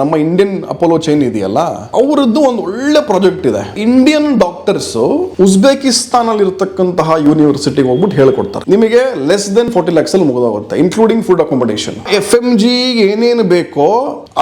ನಮ್ಮ Indian Apollo chain ಇದೆಯಲ್ಲ, ಅವರದ್ದು ಒಂದು ಒಳ್ಳೆ ಪ್ರಾಜೆಕ್ಟ್ ಇದೆ. ಇಂಡಿಯನ್ ಡಾಕ್ಟರ್ಸ್ ಉಜ್ಬೇಕಿಸ್ತಾನ್ ಅಲ್ಲಿ ಇರತಕ್ಕಂತಹ ಯೂನಿವರ್ಸಿಟಿಗೆ ಹೋಗ್ಬಿಟ್ಟು ಹೇಳ್ಕೊಡ್ತಾರೆ. ನಿಮಗೆ ಲೆಸ್ ದೆನ್ ಫೋರ್ಟಿ ಲ್ಯಾಕ್ಸ್ ಅಲ್ಲಿ ಮುಗಿದೋಗುತ್ತೆ including food accommodation F M G ಏನೇನು ಬೇಕೋ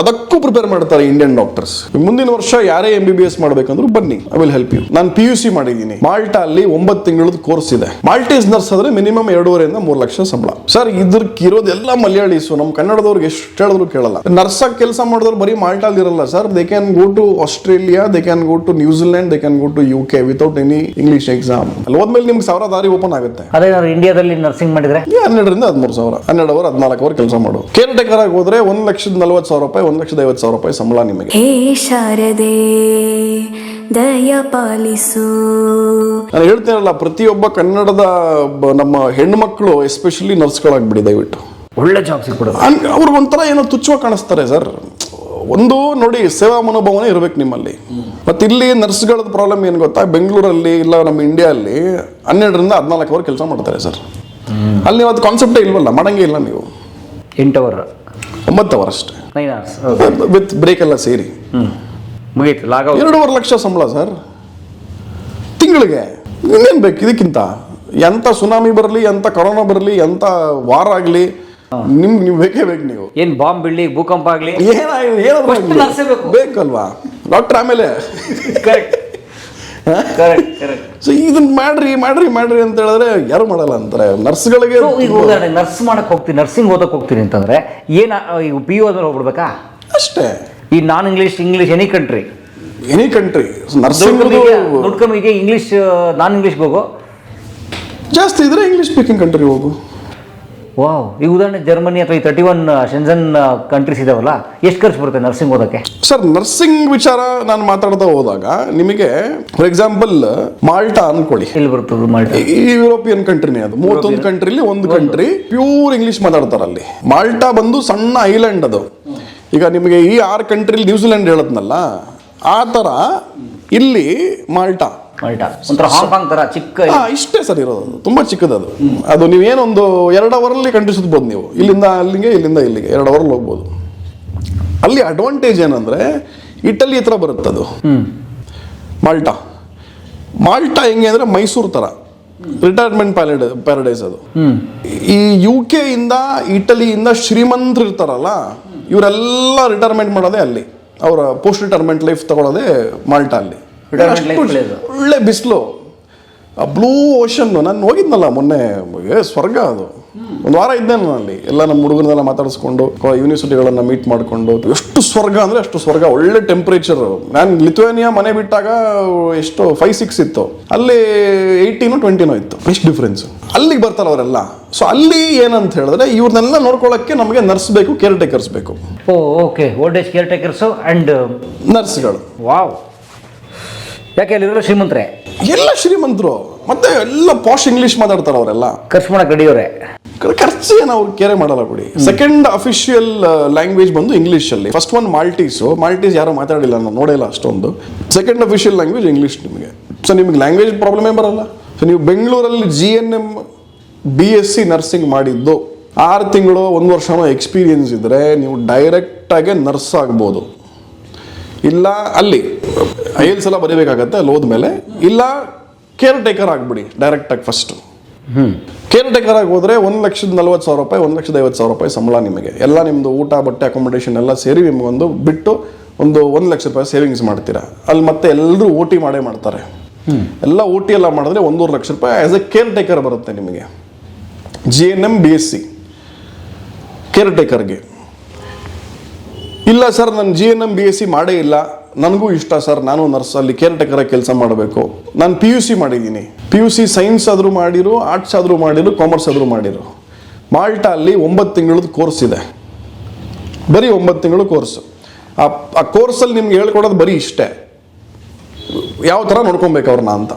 ಅದಕ್ಕೂ ಪ್ರಿಪೇರ್ ಮಾಡ್ತಾರೆ ಇಂಡಿಯನ್ ಡಾಕ್ಟರ್ಸ್ ಮುಂದಿನ ವರ್ಷ ಯಾರೇ ಎಂ ಬಿ ಬಿ ಎಸ್ ಮಾಡ್ಬೇಕಂದ್ರೂ ಬನ್ನಿ ಐ ವಿಲ್ ಹೆಲ್ಪ್ ಯು ನಾನು ಪಿ ಯು ಸಿ ಮಾಡಿದ್ದೀನಿ. ಮಾಲ್ಟಾ ಅಲ್ಲಿ ಒಂಬತ್ತು ತಿಂಗಳದ ಕೋರ್ಸ್ ಇದೆ. ಮಾಲ್ಟೀಸ್ ನರ್ಸ್ ಆದ್ರೆ ಮಿನಿಮಮ್ ಎರಡೂವರೆಯಿಂದ ಮೂರು ಲಕ್ಷ ಸಂಬಳ. ಸರ್ ಇದ್ರಕ್ಕೆ ಇರೋದೆಲ್ಲ ಮಲಯಾಳೀಸು ನಮ್ಮ ಕನ್ನಡದವ್ರಿಗೆ ಎಷ್ಟು ಹೇಳಿದ್ರು ಕೇಳಲ್ಲ. ನರ್ಸ್ ಆಗಿ ಕೆಲಸ ಮಾಡಿದವ್ರು ಬರೀ ಮಾಲ್ಟಲ್ಲಿ ಇರಲ್ಲ sir. They can go to Australia they can go to New Zealand they can go to U K without any English exam ಅಲ್ಲಿ ಹೋದ್ಮೇಲೆ ನಿಮ್ಗೆ ಸಾವಿರ ದಾರಿ ಓಪನ್ ಆಗುತ್ತೆ. ಅದೇ ನಾವು ಇಂಡಿಯಾದಲ್ಲಿ ನರ್ಸಿಂಗ್ ಮಾಡಿದ್ರೆ? ಹನ್ನೆರಡರಿಂದ ಹದಿಮೂರು ಸಾವಿರ ಹನ್ನೆರಡು ಅವರ್ ಹದಿನಾಲ್ಕು ಅವರ್ ಕೆಲಸ ಮಾಡು. ಕೇರ್ ಟೇಕರ್ ಆಗಿ ಹೋದ್ರೆ ಒಂದ್ ಲಕ್ಷದ ನಲ್ವತ್ತು ಸಾವಿರ ರೂಪಾಯಿ ಒಂದು ಲಕ್ಷದ ಐವತ್ತು ಸಾವಿರ ರೂಪಾಯಿ ಸಂಬಳ ನಿಮಗೆ. ಹೇ ಶಾರದೆ ದಯ ಪಾಲಿಸು. ನಾನು ಹೇಳ್ತೇನಲ್ಲ ಪ್ರತಿಯೊಬ್ಬ ಕನ್ನಡದ ಬ- ನಮ್ಮ ಹೆಣ್ಮಕ್ಳು ಎಸ್ಪೆಷಲಿ ನರ್ಸ್ಗಳಾಗ್ಬಿಡಿ ದಯವಿಟ್ಟು. ಒಳ್ಳೆ ಜಾಬ್ ಅವ್ರಿಗೆ ಒಂಥರ ಏನೋ ತುಚ್ಛವಾಗಿ ಕಾಣಿಸ್ತಾರೆ ಸರ್. ಒಂದು ನೋಡಿ ಸೇವಾ ಮನೋಭಾವನೆ ಇರಬೇಕು ನಿಮ್ಮಲ್ಲಿ. ಮತ್ತೆ ಇಲ್ಲಿ ನರ್ಸ್ಗಳದ ಪ್ರಾಬ್ಲಮ್ ಏನು ಗೊತ್ತಾ? ಬೆಂಗಳೂರಲ್ಲಿ ಇಲ್ಲ ನಮ್ಮ ಇಂಡಿಯಲ್ಲಿ ಹನ್ನೆರಡರಿಂದ ಹದಿನಾಲ್ಕು ಅವರ್ ಕೆಲಸ ಮಾಡ್ತಾರೆ ಸರ್. ಅಲ್ಲಿ ಅದು ಕಾನ್ಸೆಪ್ಟೇ ಇಲ್ವಲ್ಲ ಮಾಡಂಗೆ ಇಲ್ಲ ನೀವು. ಎಂಟು ಅವರ್. ಒಂಬತ್ತು ಅವರ್ ಅಷ್ಟೇ. ನೈನ್ ಅವರ್ಸ್ ವಿತ್ ಬ್ರೇಕ್ ಎಲ್ಲ ಸೇರಿ. ಮುಗೀತು ಲಾಗ್ ಎರಡೂವರೆ ಲಕ್ಷ ಸಂಬಳ ಸರ್. ತಿಂಗಳಿಗೆ ಇನ್ನೇನು ಬೇಕು ಇದಕ್ಕಿಂತ? ಎಂಥ ಸುನಾಮಿ ಬರಲಿ ಎಂಥ ಕೊರೋನಾ ಬರಲಿ ಎಂಥ ವಾರ ಆಗಲಿ ನಿಮ್ಗೆ ನೀವು ಬೇಕೇ ಬೇಕು ನೀವು. ಏನ್ ಬಾಂಬ್ ಬಿಡ್ಲಿ ಭೂಕಂಪ ಆಗಲಿ? First. ಬೇಕಲ್ವಾ? ಡಾಕ್ಟರ್ ಆಮೇಲೆ. ಕರೆಕ್ಟ್ ಕರೆಕ್ಟ್ ಕರೆಕ್ಟ್ ಸೊ ಇದನ್ನ ಮಾಡ್ರಿ ಮಾಡ್ರಿ ಮಾಡ್ರಿ ಅಂತ ಹೇಳಿದ್ರೆ ಯಾರು ಮಾಡಲ್ಲ ಅಂತಾರೆ. ನರ್ಸ್ಗಳಿಗೆ ಈಗ ಉದಾಹರಣೆ ನರ್ಸ್ ಮಾಡಕ್ ಹೋಗ್ತೀನಿ ನರ್ಸಿಂಗ್ ಓದಕ್ ಹೋಗ್ತೀನಿ ಅಂತಂದ್ರೆ ಏನ ಈಗ ಪಿ ಯು ಆದ್ಮೇಲೆ ಹೋಗ್ಬಿಡ್ಬೇಕಾ? ಅಷ್ಟೇ. ಈ non English English any country any country nursing ದುಡ್ಕಮಿಗೆ English non English ಹೋಗು. ಜಾಸ್ತಿ ಇದ್ರೆ ಇಂಗ್ಲಿಷ್ ಸ್ಪೀಕಿಂಗ್ ಕಂಟ್ರಿ ಹೋಗು. ವಾವ್ ಈ ಉದಾಹರಣೆ ಜರ್ಮನಿ ಅಥವಾ ಈ ತರ್ಟಿ ಒನ್ ಶೆನ್ಸನ್ ಕಂಟ್ರೀಸ್ ಇದಾವಲ್ಲ ಎಷ್ಟು ಖರ್ಚು ಬರುತ್ತೆ ನರ್ಸಿಂಗ್ ಓದಕ್ಕೆ? ಸರ್ ನರ್ಸಿಂಗ್ ವಿಚಾರ ನಾನು ಮಾತಾಡ್ತಾ ಹೋದಾಗ ನಿಮಗೆ ಫಾರ್ ಎಕ್ಸಾಂಪಲ್ ಮಾಲ್ಟಾ ಅನ್ಕೊಳ್ಳಿ. ಎಲ್ಲಿ ಬರ್ತದೆ ಮಾಲ್ಟಾ? ಈ ಯುರೋಪಿಯನ್ ಕಂಟ್ರಿನೇ ಅದು. ಮೂವತ್ತೊಂದು ಕಂಟ್ರಿಲಿ ಒಂದು ಕಂಟ್ರಿ ಪ್ಯೂರ್ ಇಂಗ್ಲಿಷ್ ಮಾತಾಡ್ತಾರೆ ಅಲ್ಲಿ. ಮಾಲ್ಟಾ ಬಂದು ಸಣ್ಣ ಐಲ್ಯಾಂಡ್ ಅದು. ಈಗ ನಿಮಗೆ ಈ ಆರು ಕಂಟ್ರಿಲಿ ನ್ಯೂಜಿಲೆಂಡ್ ಹೇಳದ್ನಲ್ಲ ಆ ಥರ ಇಲ್ಲಿ ಮಾಲ್ಟಾ. ಮಾಲ್ಟಾ. ಒಂಥರ ಹಾಂಗ್ಕಾಂಗ್ ತರ ಚಿಕ್ಕ ಹಾ ಇಷ್ಟೇ ಸರ್ ಇರೋದು. ತುಂಬಾ ಚಿಕ್ಕದದು. ಅದು ನೀವೇನೊಂದು ಎರಡು ಅವರಲ್ಲಿ ಕಂಟ್ರಿ ಕಂಡಿಸಬಹುದು ನೀವು. ಇಲ್ಲಿಂದ ಅಲ್ಲಿಗೆ ಇಲ್ಲಿಂದ ಇಲ್ಲಿಗೆ. ಎರಡು ಅವರಲ್ಲಿ ಹೋಗ್ಬೋದು. ಅಲ್ಲಿ ಅಡ್ವಾಂಟೇಜ್ ಏನಂದ್ರೆ ಇಟಲಿ ಹತ್ರ ಬರುತ್ತೆ ಅದು ಮಾಲ್ಟಾ. ಮಾಲ್ಟಾ ಹೆಂಗೆ ಅಂದ್ರೆ ಮೈಸೂರು ತರ ರಿಟೈರ್ಮೆಂಟ್ ಪ್ಯಾರಡೈ ಪ್ಯಾರಡೈಸ್ ಅದು. ಈ ಯು ಕೆ ಇಂದ ಇಟಲಿಯಿಂದ ಶ್ರೀಮಂತರು ಇರ್ತಾರಲ್ಲ ಇವರೆಲ್ಲ ರಿಟೈರ್ಮೆಂಟ್ ಮಾಡೋದೇ ಅಲ್ಲಿ. ಅವರ ಪೋಸ್ಟ್ ರಿಟೈರ್ಮೆಂಟ್ ಲೈಫ್ ತಗೊಳ್ಳೋದೇ ಮಾಲ್ಟಾ ಅಲ್ಲಿ. ಒಳ್ಳೆ ಬಿಸಿಲು. ಆ ಬ್ಲೂ ಓಷನ್ ನಾನು ಹೋಗಿದ್ನಲ್ಲ ಮೊನ್ನೆ ಏ ಸ್ವರ್ಗ ಅದು. ಒಂದು ವಾರ ಇದ್ದೆ ನಾನು ಅಲ್ಲಿ. ಎಲ್ಲ ನಮ್ಮ ಹುಡುಗರನ್ನೆಲ್ಲ ಮಾತಾಡಿಸ್ಕೊಂಡು ಯೂನಿವರ್ಸಿಟಿಗಳನ್ನ ಮೀಟ್ ಮಾಡಿಕೊಂಡು ಎಷ್ಟು ಸ್ವರ್ಗ ಅಂದ್ರೆ ಅಷ್ಟು ಸ್ವರ್ಗ ಒಳ್ಳೆ ಟೆಂಪರೇಚರ್ ನಾನು ಲಿಥುವೇನಿಯಾ ಮನೆ ಬಿಟ್ಟಾಗ ಎಷ್ಟು ಫೈವ್ ಸಿಕ್ಸ್ ಇತ್ತು. ಅಲ್ಲಿ ಏಯ್ಟೀನು ಟ್ವೆಂಟಿನೋ ಇತ್ತು. ಎಷ್ಟು ಡಿಫ್ರೆನ್ಸ್ ಅಲ್ಲಿಗೆ ಬರ್ತಾರೆ ಅವರೆಲ್ಲ. ಸೊ ಅಲ್ಲಿ ಏನಂತ ಹೇಳಿದ್ರೆ ಇವ್ರನ್ನೆಲ್ಲ ನೋಡ್ಕೊಳ್ಳೋಕ್ಕೆ ನಮಗೆ ನರ್ಸ್ ಬೇಕು ಕೇರ್ ಟೇಕರ್ಸ್ ಬೇಕು. Okay old age caretakers and ನರ್ಸ್ಗಳು ವಾವ್ ಯಾಕೆ ಅಲ್ಲಿರೋ ಶ್ರೀಮಂತರೇ? ಎಲ್ಲ ಶ್ರೀಮಂತರು ಮತ್ತೆ ಎಲ್ಲ ಪಾಶ್ ಇಂಗ್ಲಿಷ್ ಮಾತಾಡ್ತಾರೆ ಅವರೆಲ್ಲ. ಖರ್ಚು ಮಾಡಕ್ ರೆಡಿಯವರೇ ಖರ್ಚು ಏನು ಅವ್ರು ಕೇರೆ ಮಾಡಲ್ಲ ಬಿಡಿ. ಸೆಕೆಂಡ್ ಅಫಿಷಿಯಲ್ ಲ್ಯಾಂಗ್ವೇಜ್ ಬಂದು ಇಂಗ್ಲಿಷ್ ಅಲ್ಲಿ. ಫಸ್ಟ್ ಒನ್ ಮಾಲ್ಟೀಸ್ ಮಾಲ್ಟೀಸ್ ಯಾರು ಮಾತಾಡಿಲ್ಲ ನಾನು ನೋಡಿಲ್ಲ ಅಷ್ಟೊಂದು. ಸೆಕೆಂಡ್ ಅಫಿಷಿಯಲ್ ಲ್ಯಾಂಗ್ವೇಜ್ ಇಂಗ್ಲಿಷ್ ನಿಮಗೆ. ಸೊ ನಿಮ್ಗೆ ಲ್ಯಾಂಗ್ವೇಜ್ ಪ್ರಾಬ್ಲಮೇ ಬರಲ್ಲ? ಸೊ ನೀವು ಬೆಂಗಳೂರಲ್ಲಿ G N M B S C nursing ಮಾಡಿದ್ದು ಆರು ತಿಂಗಳು ಒಂದು ವರ್ಷನೋ ಎಕ್ಸ್ಪೀರಿಯನ್ಸ್ ಇದ್ರೆ ನೀವು ಡೈರೆಕ್ಟಾಗಿ ನರ್ಸ್ ಆಗ್ಬೋದು. ಇಲ್ಲ ಅಲ್ಲಿ. ಐದು ಸಲ ಬರೀಬೇಕಾಗತ್ತೆ ಅಲ್ಲಿ ಹೋದ್ಮೇಲೆ ಇಲ್ಲ ಕೇರ್ ಟೇಕರ್ ಆಗ್ಬಿಡಿ ಡೈರೆಕ್ಟಾಗಿ ಫಸ್ಟು ಕೇರ್ ಟೇಕರ್ ಆಗಿ ಹೋದ್ರೆ ಒಂದು ಲಕ್ಷದ ನಲ್ವತ್ತು ಸಾವಿರ ರೂಪಾಯಿ ಒಂದು ಲಕ್ಷದ ಐವತ್ತು ಸಾವಿರ ರೂಪಾಯಿ ಸಂಬಳ ನಿಮಗೆ. ಎಲ್ಲ ನಿಮ್ಮದು ಊಟ ಬಟ್ಟೆ ಅಕಾಮಿಡೇಷನ್ ಎಲ್ಲ ಸೇರಿ ನಿಮಗೊಂದು ಬಿಟ್ಟು ಒಂದು ಒಂದು ಲಕ್ಷ ರೂಪಾಯಿ ಸೇವಿಂಗ್ಸ್ ಮಾಡ್ತೀರಾ. ಅಲ್ಲಿ ಮತ್ತೆ ಎಲ್ಲರೂ ಓ ಟಿ ಮಾಡೇ ಮಾಡ್ತಾರೆ. ಎಲ್ಲ ಓ ಟಿ ಎಲ್ಲ ಮಾಡಿದ್ರೆ ಒಂದೂವರೆ ಲಕ್ಷ ರೂಪಾಯಿ ಆ್ಯಸ್ ಎ ಕೇರ್ ಟೇಕರ್ ಬರುತ್ತೆ ನಿಮಗೆ. G N M B S C care ಟೇಕರ್ಗೆ ಇಲ್ಲ ಸರ್, ನಾನು G N M B S C ಮಾಡೇ ಇಲ್ಲ. ನನಗೂ ಇಷ್ಟ ಸರ್, ನಾನು ನರ್ಸ್ ಅಲ್ಲಿ ಕೇರ್ ಟೇಕರಾಗಿ ಕೆಲಸ ಮಾಡಬೇಕು. ನಾನು ಪಿ ಯು ಸಿ ಮಾಡಿದ್ದೀನಿ. ಪಿ ಯು ಸಿ ಸೈನ್ಸ್ ಆದರೂ ಮಾಡಿರು ಆರ್ಟ್ಸ್ ಆದರೂ ಮಾಡಿರು ಕಾಮರ್ಸ್ ಆದರೂ ಮಾಡಿರು. ಮಾಲ್ಟಾ ಅಲ್ಲಿ ಒಂಬತ್ತು ತಿಂಗಳದ ಕೋರ್ಸ್ ಇದೆ. ಬರೀ ಒಂಬತ್ತು ತಿಂಗಳು ಕೋರ್ಸ್ ಆ ಆ ಕೋರ್ಸಲ್ಲಿ ನಿಮ್ಗೆ ಹೇಳ್ಕೊಡೋದು ಬರೀ ಇಷ್ಟೇ. ಯಾವ ಥರ ನೋಡ್ಕೊಬೇಕು ಅವ್ರನ್ನ ಅಂತ.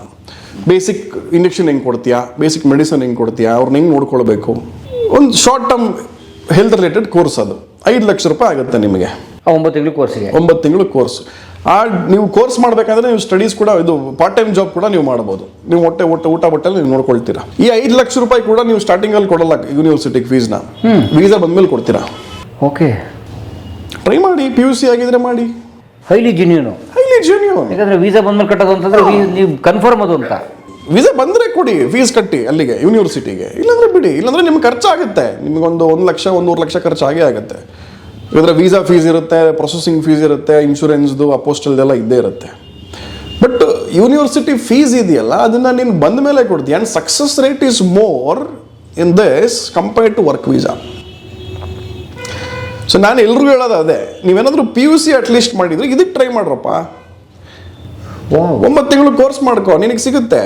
ಬೇಸಿಕ್ ಇಂಜೆಕ್ಷನ್ ಹೆಂಗೆ ಕೊಡ್ತೀಯಾ? ಬೇಸಿಕ್ ಮೆಡಿಸನ್ ಹೆಂಗೆ ಕೊಡ್ತೀಯಾ? ಅವ್ರನ್ನ ಹೆಂಗೆ ನೋಡ್ಕೊಳ್ಬೇಕು? ಒಂದು short term health related course ಅದು. ಐದು ಲಕ್ಷ ರೂಪಾಯಿ ಆಗುತ್ತೆ ನಿಮಗೆ. ಒಂಬತ್ತು ತಿಂಗಳು ಕೋರ್ಸಿಗೆ. ಒಂಬತ್ತು ತಿಂಗಳು ಕೋರ್ಸ್. ಆ ನೀವು ಕೋರ್ಸ್ ಮಾಡಬೇಕಂದ್ರೆ ನೀವು ಸ್ಟಡೀಸ್ ಕೂಡ ಇದು ಪಾರ್ಟ್ ಟೈಮ್ ಜಾಬ್ ಕೂಡ ನೀವು ಮಾಡ್ಬೋದು. ನೀವು ಹೊಟ್ಟೆ ಹೊಟ್ಟೆ ಊಟ ಬಟ್ಟೆ ನೀವು ನೋಡ್ಕೊಳ್ತೀರಾ. ಈ ಐದು ಲಕ್ಷ ರೂಪಾಯಿ ಕೂಡ ನೀವು ಸ್ಟಾರ್ಟಿಂಗ್ ಅಲ್ಲಿ ಕೊಡಲ್ಲ ಯೂನಿವರ್ಸಿಟಿಗೆ ಫೀಸ್ನ ವೀಸಾ ಬಂದ್ಮೇಲೆ ಕೊಡ್ತೀರಾ. ಓಕೆ ಟ್ರೈ ಮಾಡಿ ಪಿ ಯು ಸಿ ಆಗಿದ್ರೆ ಮಾಡಿ. ಹೈಲಿ ಜೂನಿಯರ್ ಹೈಲಿ ಜೂನಿಯರ್ ಯಾಕಂದ್ರೆ ವೀಸಾ ಬಂದ್ಮೇಲೆ ಕಟ್ಟೋದು ಅಂತಂದ್ರೆ ನೀವು ಕನ್ಫರ್ಮ್ ಅದು ಅಂತ. ವೀಸಾ ಬಂದರೆ ಕೊಡಿ ಫೀಸ್ ಕಟ್ಟಿ ಅಲ್ಲಿಗೆ ಯೂನಿವರ್ಸಿಟಿಗೆ ಇಲ್ಲಾಂದರೆ ಬಿಡಿ, ಇಲ್ಲಾಂದರೆ ನಿಮ್ಗೆ ಖರ್ಚಾಗುತ್ತೆ. ನಿಮಗೊಂದು ಒಂದು ಲಕ್ಷ, ಒಂದೂವರೆ ಲಕ್ಷ ಖರ್ಚು ಆಗೇ ಆಗುತ್ತೆ. ಇದ್ರೆ ವೀಸಾ ಫೀಸ್ ಇರುತ್ತೆ ಪ್ರೊಸೆಸಿಂಗ್ ಫೀಸ್ ಇರುತ್ತೆ ಇನ್ಶೂರೆನ್ಸ್ದು ಅಪೋಸ್ಟಲ್ದೆಲ್ಲ ಇದ್ದೇ ಇರುತ್ತೆ. ಬಟ್ ಯೂನಿವರ್ಸಿಟಿ ಫೀಸ್ ಇದೆಯಲ್ಲ, ಅದನ್ನು ನೀನು ಬಂದ ಮೇಲೆ ಕೊಡ್ತೀಯ. And success rate is more in this compared to work visa so ನಾನು ಎಲ್ರಿಗೂ ಹೇಳೋದು ಅದೇ, ನೀವೇನಾದರೂ ಪಿ ಯು ಸಿ ಅಟ್ಲೀಸ್ಟ್ ಮಾಡಿದ್ರೆ, ಇದಕ್ಕೆ ಟ್ರೈ ಮಾಡ್ರಪ್ಪ. ಒಂಬತ್ತು ತಿಂಗಳು ಕೋರ್ಸ್ ಮಾಡ್ಕೋ, ನಿನಗೆ ಸಿಗುತ್ತೆ.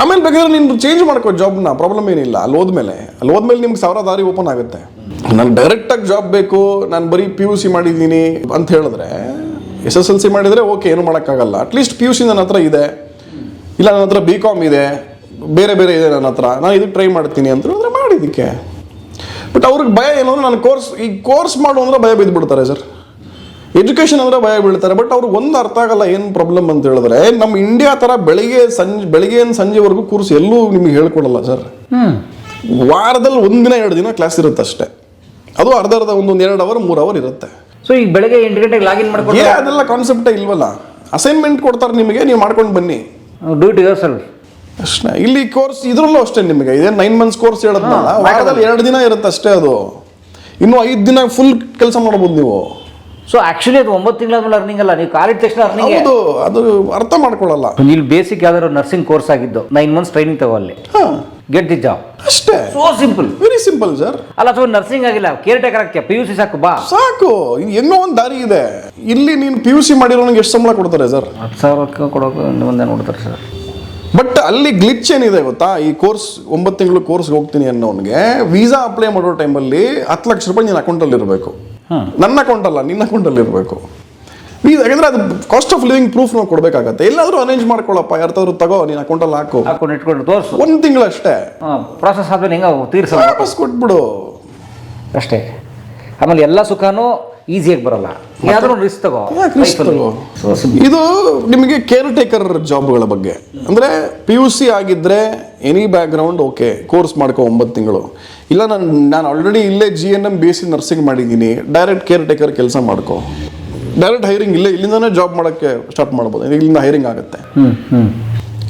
ಆಮೇಲೆ ಬೇಕಾದ್ರೆ ನೀನು ಚೇಂಜ್ ಮಾಡ್ಕೋ ಜಾಬ್ನ ಪ್ರಾಬ್ಲಮ್ ಏನಿಲ್ಲ. ಅಲ್ಲಿ ಹೋದ್ಮೇಲೆ ಅಲ್ಲಿ ಹೋದ್ಮೇಲೆ ನಿಮ್ಗೆ ಸಾವಿರ ದಾರಿ ಓಪನ್ ಆಗುತ್ತೆ. ನಾನು ಡೈರೆಕ್ಟಾಗಿ ಜಾಬ್ ಬೇಕು, ನಾನು ಬರೀ ಪಿ ಯು ಸಿ ಮಾಡಿದ್ದೀನಿ ಅಂತ ಹೇಳಿದ್ರೆ ಎಸ್ ಎಸ್ ಎಲ್ ಸಿ ಮಾಡಿದರೆ ಓಕೆ ಏನು ಮಾಡೋಕ್ಕಾಗಲ್ಲ. ಅಟ್ಲೀಸ್ಟ್ ಪಿ ಯು ಸಿ ನನ್ನ ಹತ್ರ ಇದೆ. ಇಲ್ಲ, ನನ್ನ ಹತ್ರ ಬಿ ಕಾಮ್ ಇದೆ. ಬೇರೆ ಬೇರೆ ಇದೆ ನನ್ನ ಹತ್ರ. ನಾನು ಇದಕ್ಕೆ ಟ್ರೈ ಮಾಡ್ತೀನಿ ಅಂತ ಹೇಳಿದ್ರೆ ಮಾಡಿ ಇದಕ್ಕೆ ಬಟ್ ಅವ್ರಿಗೆ ಭಯ ಏನು ನಾನು ಕೋರ್ಸ್ ಈ ಕೋರ್ಸ್ ಮಾಡು ಅಂದ್ರೆ ಭಯ ಬಿದ್ದುಬಿಡ್ತಾರೆ ಸರ್ ಎಜುಕೇಷನ್ ಅಂದ್ರೆ ಭಯ ಬೀಳ್ತಾರೆ ಬಟ್ ಅವ್ರು ಒಂದು ಅರ್ಥ ಆಗಲ್ಲ ಏನು ಪ್ರಾಬ್ಲಮ್ ಅಂತ ಹೇಳಿದ್ರೆ ನಮ್ಮ ಇಂಡಿಯಾ ಥರ ಬೆಳಿಗ್ಗೆ ಸಂಜೆ ಬೆಳಿಗ್ಗೆಯಿಂದ ಸಂಜೆವರೆಗೂ ಕೋರ್ಸ್ ಎಲ್ಲೂ ನಿಮಗೆ ಹೇಳ್ಕೊಡಲ್ಲ ಸರ್ ವಾರದಲ್ಲಿ ಒಂದಿನ ಎರಡು ದಿನ ಕ್ಲಾಸ್ ಇರುತ್ತೆ ಅಷ್ಟೇ. ಅದು ಅರ್ಧ ಅರ್ಧ ಒಂದೊಂದು ಎರಡು ಅವರ್ ಮೂರು ಅವರ್ ಇರುತ್ತೆ. ಸೊ ಈಗ ಬೆಳಗ್ಗೆ ಎಂಟು ಗಂಟೆಗೆ ಲಾಗಿನ್ ಮಾಡ್ಕೊಂಡು ಅದೆಲ್ಲ ಕಾನ್ಸೆಪ್ಟೇ ಇಲ್ವಲ್ಲ? ಅಸೈನ್ಮೆಂಟ್ ಕೊಡ್ತಾರೆ ನಿಮಗೆ ನೀವು ಮಾಡ್ಕೊಂಡು ಬನ್ನಿ. ಡೂ ಇಟ್ ಯುವರ್ ಸೆಲ್ಫ್ ಅಷ್ಟೇ ಇಲ್ಲಿ ಕೋರ್ಸ್ ಇದ್ರಲ್ಲೂ ಅಷ್ಟೇ ನಿಮಗೆ ಇದೇ ನೈನ್ ಮಂತ್ಸ್ ಕೋರ್ಸ್ ಹೇಳದ್ನಲ್ಲ ವಾರದಲ್ಲಿ ಎರಡು ದಿನ ಇರುತ್ತೆ ಅಷ್ಟೇ ಅದು. ಇನ್ನು ಐದು ದಿನ ಫುಲ್ ಕೆಲಸ ಮಾಡ್ಬೋದು ನೀವು. ಸೊ ಆಕ್ಚುಲಿ ಅದು ಒಂಬತ್ತು ತಿಂಗಳಾದ್ಮೇಲೆ ಅರ್ನಿಂಗ್ ಅಲ್ಲ. ನೀವು ಕಾಲೇಜ್ ತಕ್ಷಣ ಅರ್ನಿಂಗ್ ಅದು ಅದು ಅರ್ಥ ಮಾಡ್ಕೊಳ್ಳಲ್ಲ. ಇಲ್ಲಿ ಬೇಸಿಕ್ ಯಾವ್ದಾದ್ರು ನರ್ಸಿಂಗ್ ಕೋರ್ಸ್ ಆಗಿದ್ದು ನೈನ್ ಮಂತ್ಸ್ ಟ್ರೈನಿಂಗ್ ತಗೋ ಅಲ್ಲಿ. ಗೆಟ್ ದಿ ಜಾಬ್ ಅಷ್ಟೇ. So simple very simple sir ಅಲ್ಲ ಅಥವಾ ನರ್ಸಿಂಗ್ ಆಗಿಲ್ಲ ಕೇರ್ ಟೇಕರ್ ಆಗ್ತೀಯ? ಪಿ ಯು ಸಿ ಸಾಕು ಬಾ. ಸಾಕು. ಇದು ಹೆಂಗೋ ಒಂದು ದಾರಿ ಇದೆ. ಇಲ್ಲಿ ನೀನು ಪಿ ಯು ಸಿ ಮಾಡಿರೋನಿಗೆ ಎಷ್ಟು ಸಂಬಳ ಕೊಡ್ತಾರೆ ಸರ್ ಹತ್ತು ಸಾವಿರಕ್ಕೆ ಕೊಡೋಕೆ ಮುಂದೆ ನೋಡ್ತಾರೆ ಸರ್ ಬಟ್ ಅಲ್ಲಿ ಗ್ಲಿಚ್ ಏನಿದೆ ಗೊತ್ತಾ? ಈ ಕೋರ್ಸ್ ಒಂಬತ್ತು ತಿಂಗಳು ಕೋರ್ಸ್ಗೆ ಹೋಗ್ತೀನಿ ಅನ್ನೋನಿಗೆ ವೀಸಾ ಅಪ್ಲೈ ಮಾಡೋ ಟೈಮಲ್ಲಿ ಹತ್ತು ಲಕ್ಷ ರೂಪಾಯಿ ನಿನ್ನ ಅಕೌಂಟಲ್ಲಿ ಇರಬೇಕು. ನನ್ನ ಅಕೌಂಟಲ್ಲ ಅಲ್ಲ ನಿನ್ನ ಅಕೌಂಟಲ್ಲಿ ಇರಬೇಕು. ಯಾಕಂದ್ರೆ ಅದು ಕಾಸ್ಟ್ ಆಫ್ ಲಿವಿಂಗ್ ಪ್ರೂಫ್ ನಾವು ಕೊಡಬೇಕಾಗತ್ತೆ. ಎಲ್ಲಾದರೂ ಅರೇಂಜ್ ಮಾಡ್ಕೊಳ್ಳಪ್ಪ ಯಾರ್ತಾದ್ರು ತಗೋ ನಿನ್ನ ಅಕೌಂಟಲ್ಲಿ ಹಾಕು. ಹಾಕೊಂಡು ಇಟ್ಕೊಂಡು ತೋರಿಸು. ಒಂದು ತಿಂಗಳಷ್ಟೇ ಪ್ರಾಸೆಸ್ ಆದ್ಮೇಲೆ ಹೆಂಗ ತೀರ್ಸ. ವಾಪಸ್ ಕೊಟ್ಬಿಡು. ಅಷ್ಟೇ. ಆಮೇಲೆ ಎಲ್ಲ ಸುಖನೂ ಈಸಿಯಾಗಿ ಬರಲ್ಲ. ಯಾವ್ದಾದ್ರು ರಿಸ್ಕ್ ತಗೋ. risk ತಗೋ? ಇದು ನಿಮಗೆ ಕೇರ್ ಟೇಕರ್ ಜಾಬ್ಗಳ ಬಗ್ಗೆ. ಅಂದರೆ ಪಿ ಯು ಸಿ ಆಗಿದ್ದರೆ ಎನಿ ಬ್ಯಾಕ್ಗ್ರೌಂಡ್ ಓಕೆ ಕೋರ್ಸ್ ಮಾಡ್ಕೋ ಒಂಬತ್ತು ತಿಂಗಳು. ಇಲ್ಲ ನಾನು ನಾನು ಆಲ್ರೆಡಿ ಇಲ್ಲೇ G N M B S C nursing ಮಾಡಿದ್ದೀನಿ. ಡೈರೆಕ್ಟ್ ಕೇರ್ ಟೇಕರ್ ಕೆಲಸ ಮಾಡ್ಕೋ. ಡೈರೆಕ್ಟ್ ಹೈರಿಂಗ್ ಇಲ್ಲೇ ಇಲ್ಲಿಂದನೇ ಜಾಬ್ ಮಾಡೋಕ್ಕೆ ಸ್ಟಾರ್ಟ್ ಮಾಡ್ಬೋದು. ಇಲ್ಲಿಂದ ಹೈರಿಂಗ್ ಆಗುತ್ತೆ.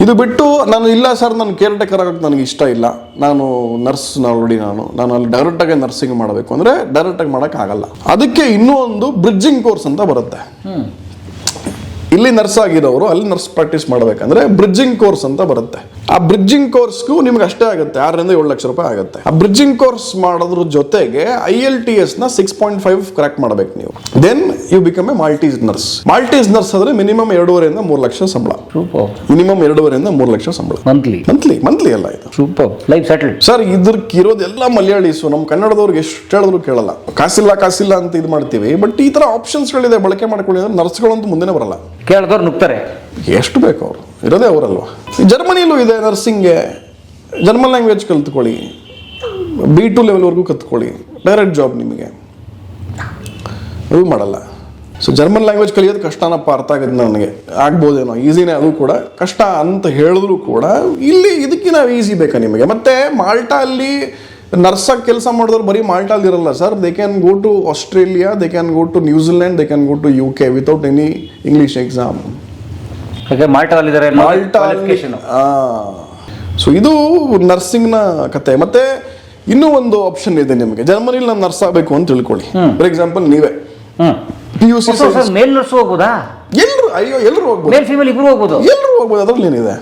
ಇದು ಬಿಟ್ಟು ನಾನು ಇಲ್ಲ ಸರ್ ನಾನು ಕೇರ್ ಟೇಕರ್ ಆಗೋಕ್ಕೆ ನನಗೆ ಇಷ್ಟ ಇಲ್ಲ. ನಾನು ನರ್ಸ್ ಆಲ್ರೆಡಿ ನಾನು. ನಾನು ಅಲ್ಲಿ ಡೈರೆಕ್ಟಾಗಿ ನರ್ಸಿಂಗ್ ಮಾಡಬೇಕು ಅಂದರೆ ಡೈರೆಕ್ಟಾಗಿ ಮಾಡೋಕ್ಕಾಗಲ್ಲ ಅದಕ್ಕೆ ಇನ್ನೂ ಒಂದು ಬ್ರಿಡ್ಜಿಂಗ್ ಕೋರ್ಸ್ ಅಂತ ಬರುತ್ತೆ. ಇಲ್ಲಿ ನರ್ಸ್ ಆಗಿರೋರು ಅಲ್ಲಿ ನರ್ಸ್ ಪ್ರಾಕ್ಟೀಸ್ ಮಾಡಬೇಕಂದ್ರೆ ಬ್ರಿಡ್ಜಿಂಗ್ ಕೋರ್ಸ್ ಅಂತ ಬರುತ್ತೆ. ಆ ಬ್ರಿಡ್ಜಿಂಗ್ ಕೋರ್ಸ್ಗೂ ನಿಮ್ಗೆ ಅಷ್ಟೇ ಆಗುತ್ತೆ ಆರರಿಂದ ಏಳು ಲಕ್ಷ ರೂಪಾಯಿ ಆಗುತ್ತೆ. ಆ ಬ್ರಿಡ್ಜಿಂಗ್ ಕೋರ್ಸ್ ಮಾಡೋದ್ರ ಜೊತೆಗೆ ಐ ಎಲ್ ಟಿ ಎಸ್ನ ಸಿಕ್ಸ್ ಪಾಯಿಂಟ್ ಫೈವ್ ಕ್ರ್ಯಾಕ್ ಮಾಡಬೇಕು ನೀವು. Then you become a Maltese nurse Maltese nurse ಆದ್ರೆ ಮಿನಿಮಮ್ ಎರಡೂವರೆಯಿಂದ ಮೂರು ಲಕ್ಷ ಸಂಬಳ. ಸೂಪರ್ ಮಿನಿಮಮ್ ಎರಡೂವರೆಯಿಂದ ಮೂರು ಲಕ್ಷ ಸಂಬಳ. ಮಂತ್ಲಿ ಮಂತ್ಲಿ ಮಂತ್ಲಿ ಅಲ್ಲ ಇದು. ಸೂಪರ್ ಲೈಫ್ ಸೆಟಲ್ಡ್ ಸರ್ ಇರೋದೆಲ್ಲ ಮಲಯಾಳೀಸು. ನಮ್ಮ ಕನ್ನಡದವ್ರಿಗೆ ಎಷ್ಟು ಹೇಳಿದ್ರು ಕೇಳಲ್ಲ. ಕಾಸಿಲ್ಲ ಕಾಸಿಲ್ಲ ಅಂತ ಇದು ಮಾಡ್ತೀವಿ. ಬಟ್ ಈ ಥರ ಆಪ್ಷನ್ಸ್ಗಳಿದೆ ಬಳಕೆ ಮಾಡ್ಕೊಳ್ಳಿ ಅಂದ್ರೆ ನರ್ಸ್ಗಳಂತೂ ಮುಂದೆ ಬರಲ್ಲ. ಕೇಳಿದವ್ರು ನುಗ್ತಾರೆ. ಎಷ್ಟು ಬೇಕು ಅವರು? ಇರೋದೇ ಅವರಲ್ವಾ ಜರ್ಮನಿಲೂ ಇದೆ, ನರ್ಸಿಂಗ್ಗೆ. ಜರ್ಮನ್ ಲ್ಯಾಂಗ್ವೇಜ್ ಕಲ್ತ್ಕೊಳ್ಳಿ. ಬಿ ಟು ಲೆವೆಲ್ವರೆಗೂ ಕಲ್ತ್ಕೊಳ್ಳಿ ಡೈರೆಕ್ಟ್ ಜಾಬ್ ನಿಮಗೆ. ಅದು ಮಾಡಲ್ಲ. ಸೊ ಜರ್ಮನ್ ಲ್ಯಾಂಗ್ವೇಜ್ ಕಲಿಯೋದು ಕಷ್ಟನಪ್ಪ, ಅರ್ಥ ಆಗಿದೆ ನನಗೆ. ಆಗ್ಬೋದೇನೋ ಈಸಿನೇ ಅದು ಕೂಡ. ಕಷ್ಟ ಅಂತ ಹೇಳಿದ್ರು ಕೂಡ ಇಲ್ಲಿ ಇದಕ್ಕಿಂತ ಈಸಿ ಬೇಕಾ ನಿಮಗೆ? ಮತ್ತೆ ಮಾಲ್ಟಾ ಅಲ್ಲಿ ನರ್ಸಾಗಿ ಕೆಲಸ ಮಾಡಿದವ್ರು ಬರೀ ಮಾಲ್ಟಾಲ್ ಇರಲ್ಲ sir. They can go to Australia they can go to New Zealand they can go to U K without any English exam ಹಾಗೆ ಮಾಲ್ಟಾದಲ್ಲಿದ್ದಾರೆ ಮಾಲ್ಟಾ ಸೊ ಇದು ನರ್ಸಿಂಗ್ನ ಕತೆ. ಮತ್ತೆ ಇನ್ನೂ ಒಂದು ಆಪ್ಷನ್ ಇದೆ ನಿಮಗೆ. ಜರ್ಮನಿಲಿ ನಾನು ನರ್ಸ್ ಆಗಬೇಕು ಅಂತ ತಿಳ್ಕೊಳ್ಳಿ. ಫಾರ್ ಎಕ್ಸಾಂಪಲ್ ನೀವೇ. P U C male nurse ಹೋಗ್ಬೋದಾ? ಎಲ್ಲರೂ ಅಯ್ಯೋ ಎಲ್ಲರೂ ಹೋಗ್ಬೋದು. ಮೇಲ್ ಫೀಮೇಲ್ ಇಬ್ರು ಹೋಗ್ಬೋದು? ಎಲ್ಲರೂ ಹೋಗ್ಬೋದು ಅದ್ರಲ್ಲಿ ಏನಿದೆ?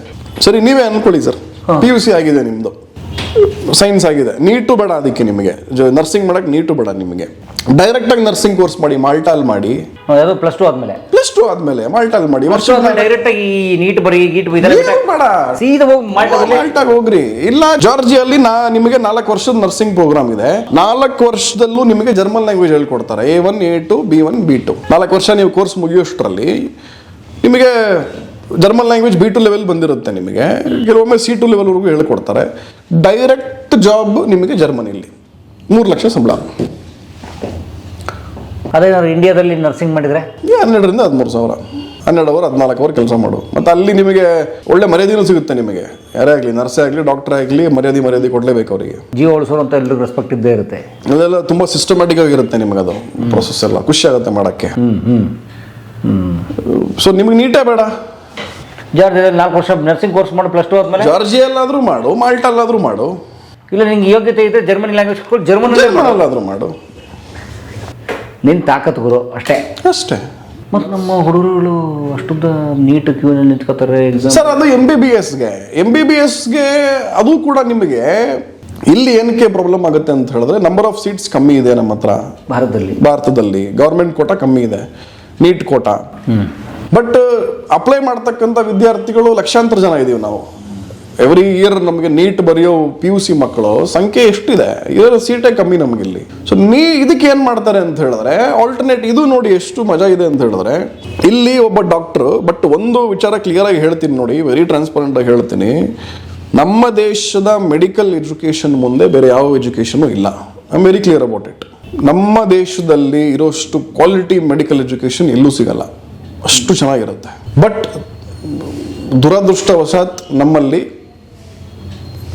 ಸರಿ ನೀವೇ ಅನ್ಕೊಳ್ಳಿ ಸರ್. ಪಿ ಯು ಸಿ ಆಗಿದೆ ನಿಮ್ಮದು ಸೈನ್ಸ್ ಆಗಿದೆ. ನೀಟು ಬೇಡ ಅದಕ್ಕೆ ನಿಮಗೆ. ನರ್ಸಿಂಗ್ ಮಾಡಕ್ಕೆ ನೀಟು ಬೇಡ ನಿಮಗೆ. ಡೈರೆಕ್ಟಾಗಿ ನರ್ಸಿಂಗ್ ಕೋರ್ಸ್ ಮಾಡಿ ಮಾಲ್ಟಾಲ್ ಮಾಡಿ. ಪ್ಲಸ್ ಟು ಆದ್ಮೇಲೆ. ಪ್ಲಸ್ ಆದ್ಮೇಲೆ ಆಗಿ ಮಾಡಿ ವರ್ಷ ಡೈರೆಕ್ಟ್ ಆಗಿ ಈ ನೀಟ್ ಬರೀ ಗೀಟ್ ಇದೆಲ್ಲ ಏನು ಬೇಡ. ಸೀದಾ ಹೋಗಿ ಮಾಲ್ಟಾದಲ್ಲಿ ಮಾಲ್ಟಾಗ್ ಹೋಗ್ರಿ. ಇಲ್ಲ ಜಾರ್ಜಿಯಲ್ಲಿ ನಾ ನಿಮಗೆ ನಾಲ್ಕು ವರ್ಷದ ನರ್ಸಿಂಗ್ ಪ್ರೋಗ್ರಾಮ್ ಇದೆ. ನಾಲ್ಕು ವರ್ಷದಲ್ಲೂ ನಿಮಗೆ ಜರ್ಮನ್ ಲ್ಯಾಂಗ್ವೇಜ್ ಹೇಳ್ಕೊಡ್ತಾರೆ. A one A two B one B two ನಾಲ್ಕು ವರ್ಷ ನೀವು ಕೋರ್ಸ್ ಮುಗಿಯೋಷ್ಟರಲ್ಲಿ ನಿಮಗೆ German language B two level ಬಂದಿರುತ್ತೆ ನಿಮಗೆ. ಕೆಲವೊಮ್ಮೆ ಸಿ ಟು ಲೆವೆಲ್ವರೆಗೂ ಹೇಳ್ಕೊಡ್ತಾರೆ. ಡೈರೆಕ್ಟ್ ಜಾಬ್ ನಿಮಗೆ ಜರ್ಮನಿಲಿ ಮೂರು ಲಕ್ಷ ಸಂಬಳ. ಅದೇ ನಾವು ಇಂಡಿಯಾದಲ್ಲಿ ನರ್ಸಿಂಗ್ ಮಾಡಿದ್ರೆ ಹನ್ನೆರಡರಿಂದ ಹದಿಮೂರು ಸಾವಿರ. ಹನ್ನೆರಡು ಅವರ್ ಹದಿನಾಲ್ಕು ಅವರ್ ಕೆಲಸ ಮಾಡು ಮತ್ತು ಅಲ್ಲಿ ನಿಮಗೆ ಒಳ್ಳೆ ಮರ್ಯಾದೆನೂ ಸಿಗುತ್ತೆ ನಿಮಗೆ. ಯಾರೇ ಆಗಲಿ ನರ್ಸೇ ಆಗಲಿ ಡಾಕ್ಟರ್ ಆಗಲಿ ಮರ್ಯಾದೆ ಮರ್ಯಾದೆ ಕೊಡಲೇಬೇಕು ಅವರಿಗೆ. ಜೀವ ಉಳಿಸೋರು ಅಂತ ಎಲ್ಲರಿಗೂ ರೆಸ್ಪೆಕ್ಟ್ ಇದ್ದೇ ಇರುತ್ತೆ. ಅದೆಲ್ಲ ತುಂಬ ಸಿಸ್ಟಮ್ಯಾಟಿಕ್ ಆಗಿರುತ್ತೆ ನಿಮಗೆ ಅದು ಪ್ರೊಸೆಸ್ ಎಲ್ಲ. ಖುಷಿ ಆಗುತ್ತೆ ಮಾಡೋಕ್ಕೆ. ಸೊ ನಿಮಗೆ ನೀಟೇ ಬೇಡ? ಜಾರ್ಜಿಯಲ್ಲಿ ನಾಲ್ಕು ವರ್ಷ ನರ್ಸಿಂಗ್ ಕೋರ್ಸ್ ಮಾಡಿ ಪ್ಲಸ್ ಟು ಆದ್ಮೇಲೆ? ಜಾರ್ಜಿಯಲ್ಲಾದರೂ ಮಾಡು ಮಾಲ್ಟಲ್ಲಾದರೂ ಮಾಡು. ಇಲ್ಲ ನಿಮಗೆ ಯೋಗ್ಯತೆ ಇದೆ ಜರ್ಮನಿ ಲ್ಯಾಂಗ್ವೇಜ್ ಜರ್ಮನಿ ಜರ್ಮನ್ ಜರ್ಮನಲ್ಲಾದರೂ ಮಾಡು. ನಿನ್ನ ತಾಕತ್ತು ಗುರು ಅಷ್ಟೇ. ಅಷ್ಟೇ. ಮತ್ತು ನಮ್ಮ ಹುಡುಗರುಗಳು ಅಷ್ಟೊಂದ ನೀಟ್ ಕ್ಯೂನಲ್ಲಿ ನಿಂತ್ಕೋತಾರೆ ಸರ್ ಅದು ಎಂ ಬಿ ಬಿ ಎಸ್ಗೆ ಎಂ ಬಿ ಬಿ ಎಸ್ಗೆ ಅದು ಕೂಡ ನಿಮಗೆ ಇಲ್ಲಿ ಏನಕ್ಕೆ ಪ್ರಾಬ್ಲಮ್ ಆಗುತ್ತೆ ಅಂತ ಹೇಳಿದ್ರೆ ನಂಬರ್ ಆಫ್ ಸೀಟ್ಸ್ ಕಮ್ಮಿ ಇದೆ ನಮ್ಮ ಹತ್ರ. ಭಾರತದಲ್ಲಿ. ಭಾರತದಲ್ಲಿ. ಗೌರ್ಮೆಂಟ್ ಕೋಟ ಕಮ್ಮಿ ಇದೆ. ನೀಟ್ ಕೋಟ ಬಟ್ ಅಪ್ಲೈ ಮಾಡ್ತಕ್ಕಂಥ ವಿದ್ಯಾರ್ಥಿಗಳು ಲಕ್ಷಾಂತರ ಜನ ಇದೀವಿ ನಾವು. ಎವ್ರಿ ಇಯರ್ ನಮಗೆ ನೀಟ್ ಬರೆಯೋ ಪಿ ಯು ಸಿ ಮಕ್ಕಳು ಸಂಖ್ಯೆ ಎಷ್ಟಿದೆ? ಇದರ ಸೀಟೇ ಕಮ್ಮಿ ನಮಗಿಲ್ಲಿ ಸೊ ನೀ ಇದಕ್ಕೆ ಏನು ಮಾಡ್ತಾರೆ ಅಂತ ಹೇಳಿದ್ರೆ ಆಲ್ಟರ್ನೇಟ್ ಇದು ನೋಡಿ ಎಷ್ಟು ಮಜಾ ಇದೆ ಅಂತ ಹೇಳಿದ್ರೆ, ಇಲ್ಲಿ ಒಬ್ಬ ಡಾಕ್ಟರ್ ಬಟ್ ಒಂದು ವಿಚಾರ ಕ್ಲಿಯರ್ ಆಗಿ ಹೇಳ್ತೀನಿ ನೋಡಿ ವೆರಿ ಟ್ರಾನ್ಸ್ಪರೆಂಟ್ ಆಗಿ ಹೇಳ್ತೀನಿ. ನಮ್ಮ ದೇಶದ ಮೆಡಿಕಲ್ ಎಜುಕೇಶನ್ ಮುಂದೆ ಬೇರೆ ಯಾವ ಎಜುಕೇಷನು ಇಲ್ಲ. I am very clear about it ನಮ್ಮ ದೇಶದಲ್ಲಿ ಇರೋಷ್ಟು ಕ್ವಾಲಿಟಿ ಮೆಡಿಕಲ್ ಎಜುಕೇಶನ್ ಎಲ್ಲೂ ಸಿಗಲ್ಲ. ಅಷ್ಟು ಚೆನ್ನಾಗಿರುತ್ತೆ. ಬಟ್ ದುರದೃಷ್ಟವಶಾತ್ ನಮ್ಮಲ್ಲಿ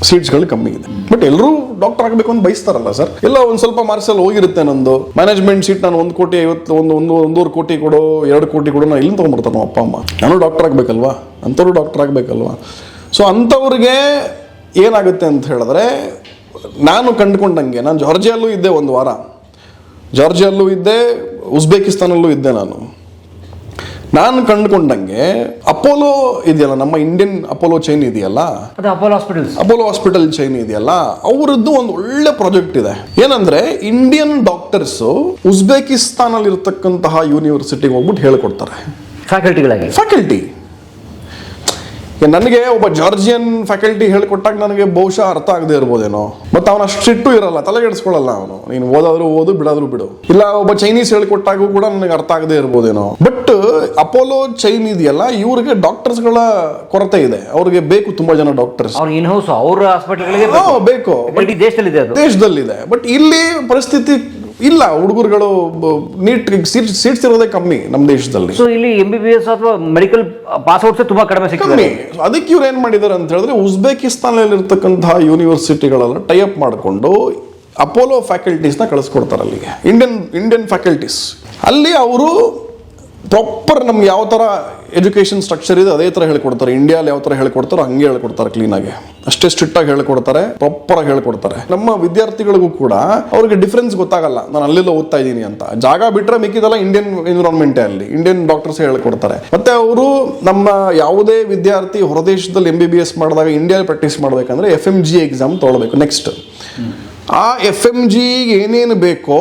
ಸೀಟ್ಸ್ಗಳು ಕಮ್ಮಿ ಇದೆ. ಬಟ್ ಎಲ್ಲರೂ ಡಾಕ್ಟರ್ ಆಗಬೇಕು ಅಂತ ಬಯಸ್ತಾರಲ್ಲ ಸರ್ ಎಲ್ಲ ಒಂದು ಸ್ವಲ್ಪ ಮಾರ್ಸಲ್ ಹೋಗಿರುತ್ತೆ ನಂದು. ಮ್ಯಾನೇಜ್ಮೆಂಟ್ ಸೀಟ್ ನಾನು ಒಂದು ಕೋಟಿ ಐವತ್ತು, ಒಂದು ಒಂದು, ಒಂದೂವರೆ ಕೋಟಿ ಕೊಡೋ, ಎರಡು ಕೋಟಿ ಕೊಡೋ ನಾನು ಇಲ್ಲಿಂದ ತೊಗೊಂಡ್ಬರ್ತಾರೆ ಅಪ್ಪ, ಅಮ್ಮ. ನಾನು ಡಾಕ್ಟರ್ ಆಗಬೇಕಲ್ವಾ? ಅಂಥವ್ರು ಡಾಕ್ಟರ್ ಆಗಬೇಕಲ್ವಾ? ಸೊ ಅಂಥವ್ರಿಗೆ ಏನಾಗುತ್ತೆ ಅಂತ ಹೇಳಿದ್ರೆ, ನಾನು ಕಂಡುಕೊಂಡಂಗೆ, ನಾನು ಜಾರ್ಜಿಯಲ್ಲೂ ಇದ್ದೆ ಒಂದು ವಾರ. ಜಾರ್ಜಿಯಲ್ಲೂ ಇದ್ದೆ ಉಜ್ಬೇಕಿಸ್ತಾನಲ್ಲೂ ಇದ್ದೆ ನಾನು. ನಾನು ಕಂಡುಕೊಂಡಂಗೆ ಅಪೋಲೋ ಇದೆಯಲ್ಲ ನಮ್ಮ ಇಂಡಿಯನ್ ಅಪೋಲೋ ಚೈನ್ ಇದೆಯಲ್ಲ? Apollo hospital Apollo hospital chain ಇದೆಯಲ್ಲ ಅವರದ್ದು ಒಂದು ಒಳ್ಳೆ ಪ್ರಾಜೆಕ್ಟ್ ಇದೆ. ಏನಂದ್ರೆ ಇಂಡಿಯನ್ ಡಾಕ್ಟರ್ಸ್ ಉಜ್ಬೇಕಿಸ್ತಾನಲ್ಲಿ ಇರತಕ್ಕಂತಹ ಯೂನಿವರ್ಸಿಟಿಗೆ ಹೋಗ್ಬಿಟ್ಟು ಹೇಳ್ಕೊಡ್ತಾರೆ. ಫ್ಯಾಕಲ್ಟಿಗಳಾಗಿ ಫ್ಯಾಕಲ್ಟಿ ನನಗೆ ಒಬ್ಬ ಜಾರ್ಜಿಯನ್ ಫ್ಯಾಕಲ್ಟಿ ಹೇಳಿಕೊಟ್ಟಾಗ ನನಗೆ ಬಹುಶಃ ಅರ್ಥ ಆಗದೆ ಇರ್ಬೋದೇನೋ. ಮತ್ತು ಅವನ ಅಷ್ಟಿಟ್ಟು ಇರಲ್ಲ ತಲೆಗೆಡಿಸ್ಕೊಳ್ಳಲ್ಲ ಅವನು. ನೀನು ಓದಾದ್ರೂ ಓದು ಬಿಡಾದ್ರೂ ಬಿಡು. ಇಲ್ಲ ಒಬ್ಬ ಚೈನೀಸ್ ಹೇಳ್ಕೊಟ್ಟಾಗೂ ಕೂಡ ನನಗೆ ಅರ್ಥ ಆಗದೆ ಇರ್ಬೋದೇನೋ. ಬಟ್ ಅಪೋಲೋ ಚೈನ್ ಇದೆಯಲ್ಲ ಇವ್ರಿಗೆ ಡಾಕ್ಟರ್ಸ್ಗಳ ಕೊರತೆ ಇದೆ. ಅವ್ರಿಗೆ ಬೇಕು ತುಂಬಾ ಜನ ಡಾಕ್ಟರ್ಸ್. ಅವ್ರ ಇನ್ ಹೌಸ್ ಅವ್ರ ಹಾಸ್ಪಿಟಲ್ಗಳಿಗೆ ಬೇಕು. ದೇಶದಲ್ಲಿದೆ. ಬಟ್ ಇಲ್ಲಿ ಪರಿಸ್ಥಿತಿ ಇಲ್ಲ ಹುಡುಗರುಗಳು ನೀಟ್ ಸೀಟ್ ಸೀಟ್ಸ್ ಇರೋದೇ ಕಮ್ಮಿ ನಮ್ಮ ದೇಶದಲ್ಲಿ. ಸೊ ಇಲ್ಲಿ ಎಂ ಬಿ ಬಿ ಎಸ್ ಅಥವಾ ಮೆಡಿಕಲ್ ಪಾಸ್ಔಟ್ಸ್ ತುಂಬಾ ಕಡಿಮೆ ಸಿಗ್ತದೆ. ಕಮ್ಮಿ. ಅದಕ್ಕೆ ಇವ್ರು ಏನ್ ಮಾಡಿದ್ದಾರೆ ಅಂತ ಹೇಳಿದ್ರೆ ಉಜ್ಬೇಕಿಸ್ತಾನಲ್ಲಿ ಇರ್ತಕ್ಕಂತಹ ಯೂನಿವರ್ಸಿಟಿಗಳೆಲ್ಲ ಟೈ ಅಪ್ ಮಾಡಿಕೊಂಡು ಅಪೋಲೋ ಫ್ಯಾಕಲ್ಟೀಸ್ನ ಕಳಿಸ್ಕೊಡ್ತಾರೆ ಅಲ್ಲಿಗೆ. ಇಂಡಿಯನ್ ಇಂಡಿಯನ್ ಫ್ಯಾಕಲ್ಟೀಸ್ ಅಲ್ಲಿ ಅವರು ಪ್ರಾಪರ್ ನಮ್ಗೆ ಯಾವ ಥರ ಎಜುಕೇಷನ್ ಸ್ಟ್ರಕ್ಚರ್ ಇದೆ, ಅದೇ ಥರ ಹೇಳ್ಕೊಡ್ತಾರೆ. ಇಂಡಿಯಾಲಿ ಯಾವ ಥರ ಹೇಳ್ಕೊಡ್ತಾರೋ ಹಂಗೆ ಹೇಳ್ಕೊಡ್ತಾರೆ ಕ್ಲೀನಾಗಿ ಅಷ್ಟೇ ಸ್ಟ್ರಿಕ್ಟ್ ಆಗಿ ಹೇಳ್ಕೊಡ್ತಾರೆ ಪ್ರಾಪರ್ ಆಗಿ ಹೇಳ್ಕೊಡ್ತಾರೆ. ನಮ್ಮ ವಿದ್ಯಾರ್ಥಿಗಳಿಗೂ ಕೂಡ ಅವ್ರಿಗೆ ಡಿಫ್ರೆನ್ಸ್ ಗೊತ್ತಾಗಲ್ಲ. ನಾನು ಅಲ್ಲೆಲ್ಲ ಓದ್ತಾ ಇದ್ದೀನಿ ಅಂತ. ಜಾಗ ಬಿಟ್ಟರೆ ಮಿಕ್ಕಿದೆಲ್ಲ ಇಂಡಿಯನ್ ಎನ್ವಿರಾನ್ಮೆಂಟೇ ಅಲ್ಲಿ. ಇಂಡಿಯನ್ ಡಾಕ್ಟರ್ಸ್ ಹೇಳ್ಕೊಡ್ತಾರೆ. ಮತ್ತೆ ಅವರು ನಮ್ಮ ಯಾವುದೇ ವಿದ್ಯಾರ್ಥಿ ಹೊರದೇಶದಲ್ಲಿ ಎಂ ಬಿ ಬಿ ಎಸ್ ಮಾಡಿದಾಗ ಇಂಡಿಯಾದಲ್ಲಿ ಪ್ರಾಕ್ಟೀಸ್ ಮಾಡಬೇಕಂದ್ರೆ ಎಫ್ ಎಂ ಜಿ ಎಕ್ಸಾಮ್ ತೊಗೊಳ್ಬೇಕು ನೆಕ್ಸ್ಟ್ ಆ ಎಫ್ ಎಂ ಜಿಗೆ ಏನೇನು ಬೇಕೋ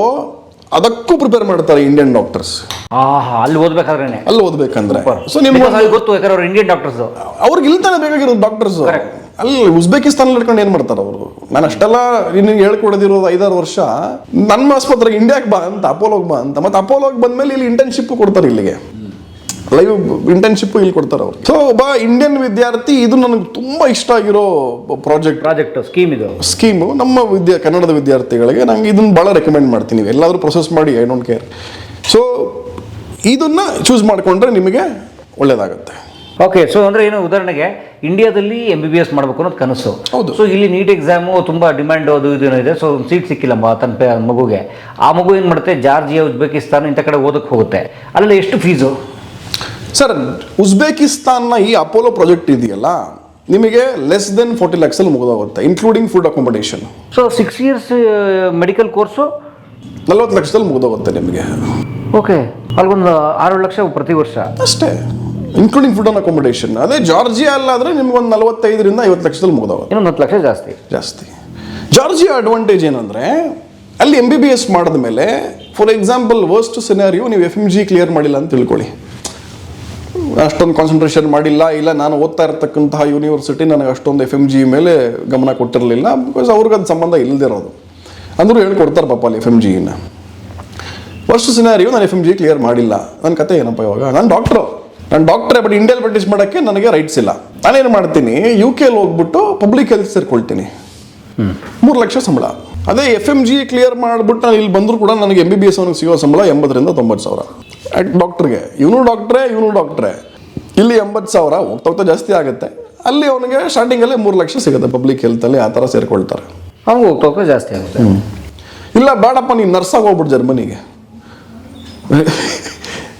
ಅದಕ್ಕೂ ಪ್ರಿಪೇರ್ ಮಾಡ್ತಾರೆ ಇಂಡಿಯನ್ ಡಾಕ್ಟರ್ಸ್ ಆಹಾ ಅಲ್ಲಿ ಓದ್ಬೇಕಾದ್ರೆ ಅಲ್ಲಿ ಓದ್ಬೇಕಂದ್ರೆ. ಸೊ ನಿಮ್ಗೆ ಗೊತ್ತು ಯಾಕಂದ್ರೆ ಅವ್ರು ಇಂಡಿಯನ್ ಡಾಕ್ಟರ್ಸ್ ಅವ್ರಿಗೆ ಇಲ್ತಾನೆ ಬೇಕಾಗಿರೋದು ಡಾಕ್ಟರ್ಸ್ ಅಲ್ಲಿ ಉಜ್ಬೇಕಿಸ್ತಾನ ಹಿಡ್ಕೊಂಡು ಏನ್ ಮಾಡ್ತಾರೆ ಅವರು? ನಾನು ಅಷ್ಟೆಲ್ಲ ನಿನ್ಗೆ ಹೇಳ್ಕೊಡೋದಿರೋದು ಐದಾರು ವರ್ಷ. ನನ್ನ ಆಸ್ಪತ್ರೆಗೆ ಇಂಡಿಯಾಗೆ ಬಾ ಅಂತ ಅಪೋಲೋಗ್ ಬಾ ಅಂತ. ಮತ್ತೆ ಅಪೋಲೋಗ್ ಬಂದ್ಮೇಲೆ ಇಲ್ಲಿ ಇಂಟರ್ನ್ಶಿಪ್ ಕೊಡ್ತಾರೆ ಇಲ್ಲಿಗೆ. ಲೈವ್ ಇಂಟರ್ನ್ಶಿಪ್ ಇಲ್ಲಿ ಕೊಡ್ತಾರೆ ಅವರು. ಸೊ ಒಬ್ಬ ಇಂಡಿಯನ್ ವಿದ್ಯಾರ್ಥಿ ಇದು ನನಗೆ ತುಂಬಾ ಇಷ್ಟ ಆಗಿರೋ ಪ್ರಾಜೆಕ್ಟ್ ಪ್ರಾಜೆಕ್ಟ್ ಸ್ಕೀಮ್ ಇದು. ಸ್ಕೀಮು ನಮ್ಮ ವಿದ್ಯಾ ಕನ್ನಡದ ವಿದ್ಯಾರ್ಥಿಗಳಿಗೆ ನಂಗೆ ಇದನ್ನ ಭಾಳ ರೆಕಮೆಂಡ್ ಮಾಡ್ತೀನಿ ನೀವು. ಎಲ್ಲಾದರೂ ಪ್ರೊಸೆಸ್ ಮಾಡಿ ಐ ಡೋಂಟ್ ಕೇರ್ ಸೊ ಇದನ್ನ ಚೂಸ್ ಮಾಡಿಕೊಂಡ್ರೆ ನಿಮಗೆ ಒಳ್ಳೇದಾಗುತ್ತೆ. ಓಕೆ ಸೊ ಅಂದ್ರೆ ಏನು ಉದಾಹರಣೆಗೆ ಇಂಡಿಯಾದಲ್ಲಿ ಎಂ ಬಿ ಬಿ ಎಸ್ ಮಾಡಬೇಕು ಅನ್ನೋದು ಕನಸು. ಹೌದು. ಸೊ ಇಲ್ಲಿ ನೀಟ್ ಎಕ್ಸಾಮು ತುಂಬಾ ಡಿಮ್ಯಾಂಡ್ ಅದು ಇದು ಏನೋ ಇದೆ. ಸೊ ಸೀಟ್ ಸಿಕ್ಕಿಲ್ಲ ಮ- ತನ್ನ ಪೇ- ಮಗುಗೆ. ಆ ಮಗು ಏನು ಮಾಡುತ್ತೆ? ಜಾರ್ಜಿಯಾ ಉಜ್ಬೇಕಿಸ್ತಾನ ಇಂಥ ಕಡೆ ಓದಕ್ಕೆ ಹೋಗುತ್ತೆ. ಅಲ್ಲಿ ಎಷ್ಟು ಫೀಸು ಸರ್ ಉಜ್ಬೇಕಿಸ್ತಾನ್ನ ಈ ಅಪೋಲೋ ಪ್ರಾಜೆಕ್ಟ್ ಇದೆಯಲ್ಲ ನಿಮಗೆ ಲೆಸ್ ದೆನ್ ಫೋರ್ಟಿ ಲ್ಯಾಕ್ಸಲ್ಲಿ ಮುಗಿದೋಗುತ್ತೆ including food accommodation so six years medical course ನಲ್ವತ್ತು ಲಕ್ಷದಲ್ಲಿ ಮುಗಿದೋಗುತ್ತೆ ನಿಮಗೆ. ಓಕೆ ಅಲ್ಗೊಂದು ಆರು ಲಕ್ಷ ಪ್ರತಿ ವರ್ಷ? ಅಷ್ಟೇ. ಇನ್ಕ್ಲೂಡಿಂಗ್ ಫುಡ್ ಅಂಡ್ ಅಕೊಮಡೇಷನ್ ಅದೇ ಜಾರ್ಜಿಯಾ ಅಲ್ಲಾದ್ರೆ ನಿಮ್ಗೆ ಒಂದು ನಲವತ್ತೈದರಿಂದ ಐವತ್ತು ಲಕ್ಷದಲ್ಲಿ ಮುಗಿದೋಗುತ್ತೆ. ಇನ್ನೊಂದು ಹತ್ತು ಲಕ್ಷ ಜಾಸ್ತಿ. ಜಾಸ್ತಿ. ಜಾರ್ಜಿಯಾ ಅಡ್ವಾಂಟೇಜ್ ಏನಂದ್ರೆ ಅಲ್ಲಿ ಎಂ ಬಿ ಬಿ ಎಸ್ ಮಾಡಿದ ಮೇಲೆ ಫಾರ್ ಎಕ್ಸಾಂಪಲ್ ವರ್ಸ್ಟ್ ಸಿನಾರಿಯೋ ನೀವು ಎಫ್ ಎಂ ಜಿ ಕ್ಲಿಯರ್ ಮಾಡಿಲ್ಲ ಅಂತ ತಿಳ್ಕೊಳ್ಳಿ. ಅಷ್ಟೊಂದು ಕಾನ್ಸಂಟ್ರೇಷನ್ ಮಾಡಿಲ್ಲ. ಇಲ್ಲ, ನಾನು ಓದ್ತಾ ಇರತಕ್ಕಂತಹ ಯೂನಿವರ್ಸಿಟಿ ನನಗೆ ಅಷ್ಟೊಂದು ಎಫ್ ಎಂ ಜಿ ಮೇಲೆ ಗಮನ ಕೊಟ್ಟಿರಲಿಲ್ಲ ಬಿಕಾಸ್ ಅವ್ರಿಗೆ ಅದು ಸಂಬಂಧ ಇಲ್ಲದಿರೋದು ಅಂದರೂ ಹೇಳ್ಕೊಡ್ತಾರೆ ಪಾಪ ಅಲ್ಲಿ ಎಫ್ ಎಂ ಜಿನ ವರ್ಷ ಸಿನಾರಿಯೋ ನಾನು ಎಫ್ ಎಂ ಜಿ ಕ್ಲಿಯರ್ ಮಾಡಿಲ್ಲ. ನನ್ನ ಕತೆ ಏನಪ್ಪ ಇವಾಗ? ನಾನು ಡಾಕ್ಟ್ರು ನಾನು ಡಾಕ್ಟ್ರೇ ಬಟ್ ಇಂಡಿಯಲ್ಲಿ ಪ್ರಾಕ್ಟೀಸ್ ಮಾಡೋಕ್ಕೆ ನನಗೆ ರೈಟ್ಸ್ ಇಲ್ಲ. ನಾನೇನು ಮಾಡ್ತೀನಿ? ಯು ಕೆಲ್ಲಿ ಹೋಗ್ಬಿಟ್ಟು ಪಬ್ಲಿಕ್ ಹೆಲ್ತ್ ಸೇರ್ಕೊಳ್ತೀನಿ. ಮೂರು ಲಕ್ಷ ಸಂಬಳ. ಅದೇ ಎಫ್ ಎಂ ಜಿ ಕ್ಲಿಯರ್ ಮಾಡಿಬಿಟ್ಟು ನಾನು ಇಲ್ಲಿ ಬಂದರೂ ಕೂಡ ನನಗೆ ಎಂ ಬಿ ಬಿ ಎಸ್ ಅವನಿಗೆ ಸಿಗೋ ಸಂಬಳ ಎಂಬತ್ತರಿಂದ ತೊಂಬತ್ತು ಸಾವಿರ. ಡಾಕ್ಟ್ರಿಗೆ. ಇವನು ಡಾಕ್ಟ್ರೇ ಇವನು ಡಾಕ್ಟ್ರೇ. ಇಲ್ಲಿ ಎಂಬತ್ತು ಸಾವಿರ ಹೋಗ್ತಾ ಹೋಗ್ತಾ ಜಾಸ್ತಿ ಆಗುತ್ತೆ. ಅಲ್ಲಿ ಅವನಿಗೆ ಸ್ಟಾರ್ಟಿಂಗಲ್ಲಿ ಮೂರು ಲಕ್ಷ ಸಿಗುತ್ತೆ ಪಬ್ಲಿಕ್ ಹೆಲ್ತಲ್ಲಿ ಆ ಥರ ಸೇರಿಕೊಳ್ತಾರೆ. ಅವ್ನು ಹೋಗ್ತಾ ಹೋಗ್ತಾ ಜಾಸ್ತಿ ಆಗುತ್ತೆ. ಇಲ್ಲ ಬೇಡಪ್ಪ ನೀನು ನರ್ಸಾಗಿ ಹೋಗ್ಬಿಟ್ಟು ಜರ್ಮನಿಗೆ.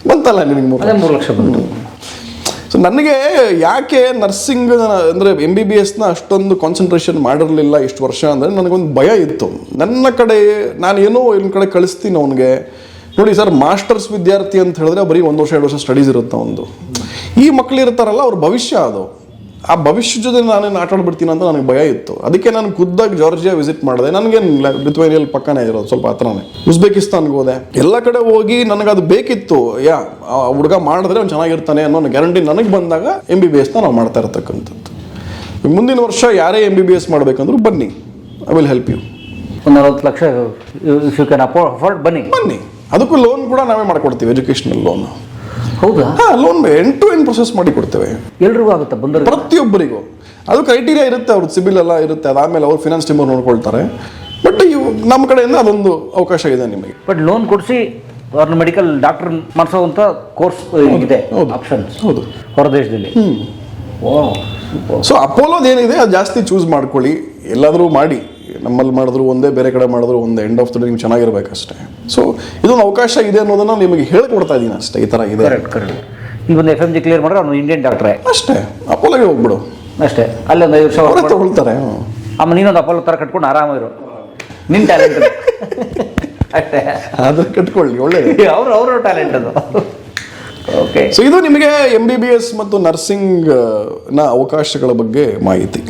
ಬಂತಲ್ಲ ನಿನಗೆ ಮೂರು ಮೂರು ಲಕ್ಷ ಬಂತು. ಸೊ ನನಗೆ ಯಾಕೆ ನರ್ಸಿಂಗ್ ಅಂದರೆ ಎಂ ಬಿ ಬಿ ಎಸ್ನ ಅಷ್ಟೊಂದು ಕಾನ್ಸಂಟ್ರೇಷನ್ ಮಾಡಿರಲಿಲ್ಲ ಇಷ್ಟು ವರ್ಷ ಅಂದರೆ ನನಗೊಂದು ಭಯ ಇತ್ತು. ನನ್ನ ಕಡೆ ನಾನು ಏನೋ ಇನ್ನ ಕಡೆ ಕಳಿಸ್ತೀನಿ ಅವನಿಗೆ. ನೋಡಿ ಸರ್ ಮಾಸ್ಟರ್ಸ್ ವಿದ್ಯಾರ್ಥಿ ಅಂತ ಹೇಳಿದ್ರೆ ಬರೀ ಒಂದು ವರ್ಷ ಎರಡು ವರ್ಷ ಸ್ಟಡೀಸ್ ಇರುತ್ತೆ ಒಂದು? ಈ ಮಕ್ಳು ಇರ್ತಾರಲ್ಲ ಅವ್ರ ಭವಿಷ್ಯ ಅದು. ಆ ಭವಿಷ್ಯ ಜೊತೆ ನಾನೇನು ಆಟ ಆಡ್ಬಿಡ್ತೀನಿ ಅಂತ ನನಗೆ ಭಯ ಇತ್ತು. ಅದಕ್ಕೆ ನಾನು ಖುದ್ದಾಗಿ ಜಾರ್ಜಿಯಾ ವಿಸಿಟ್ ಮಾಡಿದೆ. ನನಗೇನು ಲಿಥುವೇನಿಯಲ್ಲಿ ಪಕ್ಕನೇ ಇರೋದು ಸ್ವಲ್ಪ ಹತ್ರನೇ. ಉಜ್ಬೇಕಿಸ್ತಾನ್ಗೆ ಹೋದೆ. ಎಲ್ಲ ಕಡೆ ಹೋಗಿ ನನಗೆ ಅದು ಬೇಕಿತ್ತು. ಯಾ ಆ ಹುಡುಗ ಮಾಡಿದ್ರೆ ಅವ್ನು ಚೆನ್ನಾಗಿರ್ತಾನೆ ಅನ್ನೋ ಗ್ಯಾರಂಟಿ ನನಗೆ ಬಂದಾಗ ಎಂ ಬಿ ಬಿ ಎಸ್ನ ನಾವು ಮಾಡ್ತಾ ಇರ್ತಕ್ಕಂಥದ್ದು. ಮುಂದಿನ ವರ್ಷ ಯಾರೇ ಎಂ ಬಿ ಬಿ ಎಸ್ ಮಾಡಬೇಕಂದ್ರೂ ಬನ್ನಿ. ಐ ವಿಲ್ ಹೆಲ್ಪ್ ಯು ಒಂದು ನಲವತ್ತು ಲಕ್ಷ ಯು ಕ್ಯಾನ್ ಅಫೋರ್ಡ್ ಬನ್ನಿ. ಬನ್ನಿ. ಅದಕ್ಕೂ ಲೋನ್ ಕೂಡ ನಾವೇ ಮಾಡ್ಕೊಡ್ತೀವಿ ಎಜುಕೇಷನಲ್ ಲೋನ್ ಹೌದಾ? ಹಾಂ loan end to end process ಮಾಡಿ ಕೊಡ್ತೇವೆ. ಎಲ್ರಿಗೂ ಆಗುತ್ತೆ ಬಂದರೆ ಪ್ರತಿಯೊಬ್ಬರಿಗೂ. ಅದು ಕ್ರೈಟೀರಿಯಾ ಇರುತ್ತೆ ಅವ್ರದ್ದು ಸಿಬಿಲ್ ಎಲ್ಲ ಇರುತ್ತೆ ಅದಾದಮೇಲೆ ಅವ್ರು ಫಿನಾನ್ಸ್ ಟೀಮ್ ಅವ್ರು ನೋಡ್ಕೊಳ್ತಾರೆ. ಬಟ್ ಇವು ನಮ್ಮ ಕಡೆಯಿಂದ ಅದೊಂದು ಅವಕಾಶ ಇದೆ ನಿಮಗೆ. ಬಟ್ ಲೋನ್ ಕೊಡಿಸಿ ಅವ್ರನ್ನ ಮೆಡಿಕಲ್ ಡಾಕ್ಟರ್ ಮಾಡಿಸೋವಂಥ ಕೋರ್ಸ್ ಇದೆ. ಆಪ್ಷನ್ಸ್ ಹೌದು ಹೊರದೇಶದಲ್ಲಿ ಸೊ ಅಪೋಲೋದು ಏನಿದೆ ಅದು ಜಾಸ್ತಿ ಚೂಸ್ ಮಾಡ್ಕೊಳ್ಳಿ ಎಲ್ಲಾದರೂ ಮಾಡಿ. ನಮ್ಮಲ್ಲಿ ಮಾಡಿದ್ರು ಒಂದೇ ಬೇರೆ ಕಡೆ ಮಾಡಿದ್ರು ಒಂದೇ. ಎಂಡ್ ಆಫ್ ದ ಡೇ ನಿಮ್ಗೆ ಚೆನ್ನಾಗಿರ್ಬೇಕಷ್ಟೇ. ಸೊ ಇದೊಂದು ಅವಕಾಶ ಇದೆ ಅನ್ನೋದನ್ನ ನಿಮಗೆ ಹೇಳ್ಕೊಡ್ತಾ ಇದ್ದೀನಿ ಅಷ್ಟೇ ಈ ಥರ ಇದೆ. ಈಗ ಒಂದು ಎಫ್ ಎಂ ಜಿ ಕ್ಲಿಯರ್ ಮಾಡಿದ್ರೆ ಅವನು ಇಂಡಿಯನ್ ಡಾಕ್ಟ್ರೇ ಅಷ್ಟೇ ಅಪೋಲೋಗೆ ಹೋಗ್ಬಿಡು. ಅಷ್ಟೇ ಅಲ್ಲಿ ಒಂದು ಐದು ವರ್ಷ. ತಗೊಳ್ತಾರೆ. ಅಮ್ಮ ನೀನೊಂದು ಅಪೋಲೋ ಥರ ಕಟ್ಕೊಂಡು ಆರಾಮಿರು ನಿನ್ನ ಟ್ಯಾಲೆಂಟ್ ಅಷ್ಟೇ. ಅದನ್ನ ಕಟ್ಕೊಳ್ಳಿ ಒಳ್ಳೆಯದು ಅವ್ರು ಅವ್ರ ಟ್ಯಾಲೆಂಟ್ ಅದು. ಓಕೆ ಸೊ ಇದು ನಿಮಗೆ ಎಂ ಬಿ ಬಿ ಎಸ್ ಮತ್ತು ನರ್ಸಿಂಗ್ನ ಅವಕಾಶಗಳ ಬಗ್ಗೆ ಮಾಹಿತಿ.